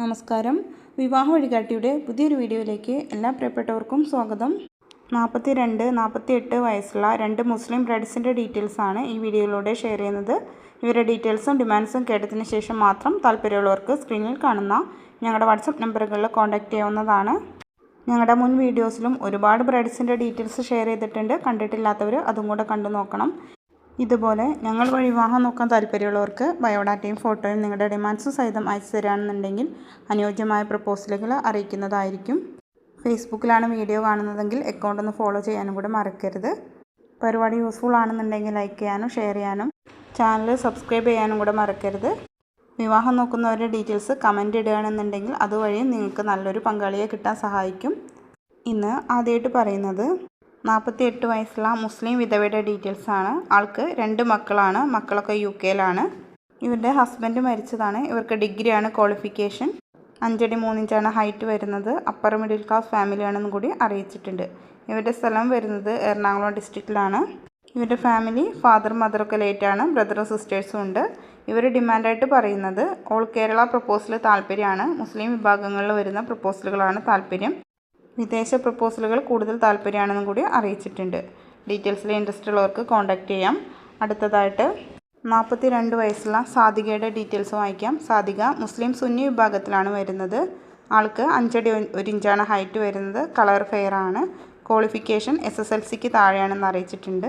നമസ്കാരം. വിവാഹ വഴികാട്ടിയുടെ പുതിയൊരു വീഡിയോയിലേക്ക് എല്ലാ പ്രിയപ്പെട്ടവർക്കും സ്വാഗതം. നാൽപ്പത്തി രണ്ട് നാൽപ്പത്തി എട്ട് വയസ്സുള്ള രണ്ട് മുസ്ലിം ബ്രൈഡ്സിന്റെ ഡീറ്റെയിൽസാണ് ഈ വീഡിയോയിലൂടെ ഷെയർ ചെയ്യുന്നത്. ഇവരുടെ ഡീറ്റെയിൽസും ഡിമാൻഡ്സും കേട്ടതിന് ശേഷം മാത്രം താല്പര്യമുള്ളവർക്ക് സ്ക്രീനിൽ കാണുന്ന ഞങ്ങളുടെ വാട്സപ്പ് നമ്പറുകളിൽ കോൺടാക്റ്റ് ചെയ്യാവുന്നതാണ്. ഞങ്ങളുടെ മുൻ വീഡിയോസിലും ഒരുപാട് ബ്രൈഡ്സിന്റെ ഡീറ്റെയിൽസ് ഷെയർ ചെയ്തിട്ടുണ്ട്. കണ്ടിട്ടില്ലാത്തവർ അതും കൂടെ കണ്ടു നോക്കണം. ഇതുപോലെ ഞങ്ങൾ വഴി വിവാഹം നോക്കാൻ താല്പര്യമുള്ളവർക്ക് ബയോഡാറ്റയും ഫോട്ടോയും നിങ്ങളുടെ ഡിമാൻഡ്സും സഹിതം അയച്ചു തരികയാണെന്നുണ്ടെങ്കിൽ അനുയോജ്യമായ പ്രപ്പോസലുകൾ അറിയിക്കുന്നതായിരിക്കും. ഫേസ്ബുക്കിലാണ് വീഡിയോ കാണുന്നതെങ്കിൽ അക്കൗണ്ട് ഒന്ന് ഫോളോ ചെയ്യാനും കൂടെ മറക്കരുത്. പരിപാടി യൂസ്ഫുൾ ആണെന്നുണ്ടെങ്കിൽ ലൈക്ക് ചെയ്യാനും ഷെയർ ചെയ്യാനും ചാനൽ സബ്സ്ക്രൈബ് ചെയ്യാനും കൂടെ മറക്കരുത്. വിവാഹം നോക്കുന്നവരുടെ ഡീറ്റെയിൽസ് കമന്റ് ഇടുകയാണെന്നുണ്ടെങ്കിൽ അതുവഴിയും നിങ്ങൾക്ക് നല്ലൊരു പങ്കാളിയെ കിട്ടാൻ സഹായിക്കും. ഇന്ന് ആദ്യമായിട്ട് പറയുന്നത് നാൽപ്പത്തി എട്ട് വയസ്സുള്ള മുസ്ലിം വിധവയുടെ ഡീറ്റെയിൽസ് ആണ് ആൾക്ക് രണ്ട് മക്കളാണ്. മക്കളൊക്കെ യു കെയിലാണ്. ഇവരുടെ ഹസ്ബൻഡ് മരിച്ചതാണ്. ഇവർക്ക് ഡിഗ്രിയാണ് ക്വാളിഫിക്കേഷൻ. അഞ്ചടി മൂന്നിഞ്ചാണ് ഹൈറ്റ് വരുന്നത്. അപ്പർ മിഡിൽ ക്ലാസ് ഫാമിലിയാണെന്നും കൂടി അറിയിച്ചിട്ടുണ്ട്. ഇവരുടെ സ്ഥലം വരുന്നത് എറണാകുളം ഡിസ്ട്രിക്റ്റിലാണ്. ഇവരുടെ ഫാമിലി ഫാദർ മദറൊക്കെ ലേറ്റാണ്. ബ്രദറും സിസ്റ്റേഴ്സും ഉണ്ട്. ഇവർ ഡിമാൻഡായിട്ട് പറയുന്നത് ഓൾ കേരള പ്രപ്പോസൽ താല്പര്യമാണ്. മുസ്ലിം വിഭാഗങ്ങളിൽ വരുന്ന പ്രപ്പോസലുകളാണ് താല്പര്യം. വിദേശ പ്രപ്പോസലുകൾ കൂടുതൽ താല്പര്യമാണെന്നും കൂടി അറിയിച്ചിട്ടുണ്ട്. ഡീറ്റെയിൽസിൽ ഇൻട്രസ്റ്റ് ഉള്ളവർക്ക് കോൺടാക്റ്റ് ചെയ്യാം. അടുത്തതായിട്ട് നാൽപ്പത്തി രണ്ട് വയസ്സുള്ള സാദികയുടെ ഡീറ്റെയിൽസ് വായിക്കാം. സാദിക മുസ്ലിം സുന്നി വിഭാഗത്തിലാണ് വരുന്നത്. ആൾക്ക് അഞ്ചടി ഒരു ഇഞ്ചാണ് ഹൈറ്റ് വരുന്നത്. കളർ ഫെയർ ആണ്. ക്വാളിഫിക്കേഷൻ എസ് എസ് എൽ സിക്ക് താഴെയാണെന്ന് അറിയിച്ചിട്ടുണ്ട്.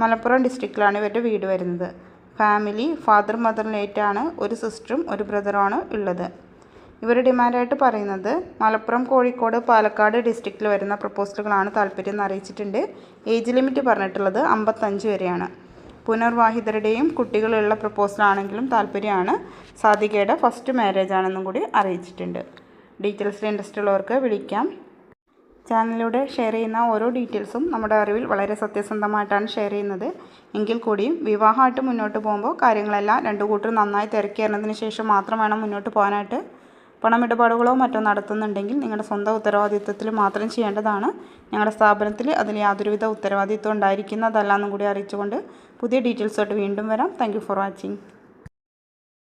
മലപ്പുറം ഡിസ്ട്രിക്റ്റിലാണ് ഇവരുടെ വീട് വരുന്നത്. ഫാമിലി ഫാദർ മദർ ലേറ്റാണ് ഒരു സിസ്റ്ററും ഒരു ബ്രദറുമാണ് ഉള്ളത്. ഇവർ ഡിമാൻഡായിട്ട് പറയുന്നത് മലപ്പുറം കോഴിക്കോട് പാലക്കാട് ഡിസ്ട്രിക്റ്റിൽ വരുന്ന പ്രപ്പോസലുകളാണ് താല്പര്യം എന്ന് അറിയിച്ചിട്ടുണ്ട്. ഏജ് ലിമിറ്റ് പറഞ്ഞിട്ടുള്ളത് അമ്പത്തഞ്ച് വരെയാണ്. പുനർവാഹിതരുടെയും കുട്ടികളുള്ള പ്രപ്പോസലാണെങ്കിലും താല്പര്യമാണ്. സാധികയുടെ ഫസ്റ്റ് മാരേജ് ആണെന്നും കൂടി അറിയിച്ചിട്ടുണ്ട്. ഡീറ്റെയിൽസിൽ ഇൻട്രസ്റ്റ് ഉള്ളവർക്ക് വിളിക്കാം. ചാനലിലൂടെ ഷെയർ ചെയ്യുന്ന ഓരോ ഡീറ്റെയിൽസും നമ്മുടെ അറിവിൽ വളരെ സത്യസന്ധമായിട്ടാണ് ഷെയർ ചെയ്യുന്നത്. എങ്കിൽ കൂടിയും വിവാഹമായിട്ട് മുന്നോട്ട് പോകുമ്പോൾ കാര്യങ്ങളെല്ലാം രണ്ടു കൂട്ടർ നന്നായി തിരക്കി ശേഷം മാത്രം വേണം മുന്നോട്ട് പോകാനായിട്ട്. പണമിടപാടുകളോ മറ്റോ നടത്തുന്നുണ്ടെങ്കിൽ നിങ്ങളുടെ സ്വന്തം ഉത്തരവാദിത്വത്തിൽ മാത്രം ചെയ്യേണ്ടതാണ്. ഞങ്ങളുടെ സ്ഥാപനത്തിൽ അതിൽ യാതൊരുവിധ ഉത്തരവാദിത്വം ഉണ്ടായിരിക്കുന്നതല്ല എന്നും കൂടി അറിയിച്ചുകൊണ്ട് പുതിയ ഡീറ്റെയിൽസായിട്ട് വീണ്ടും വരാം. Thank for watching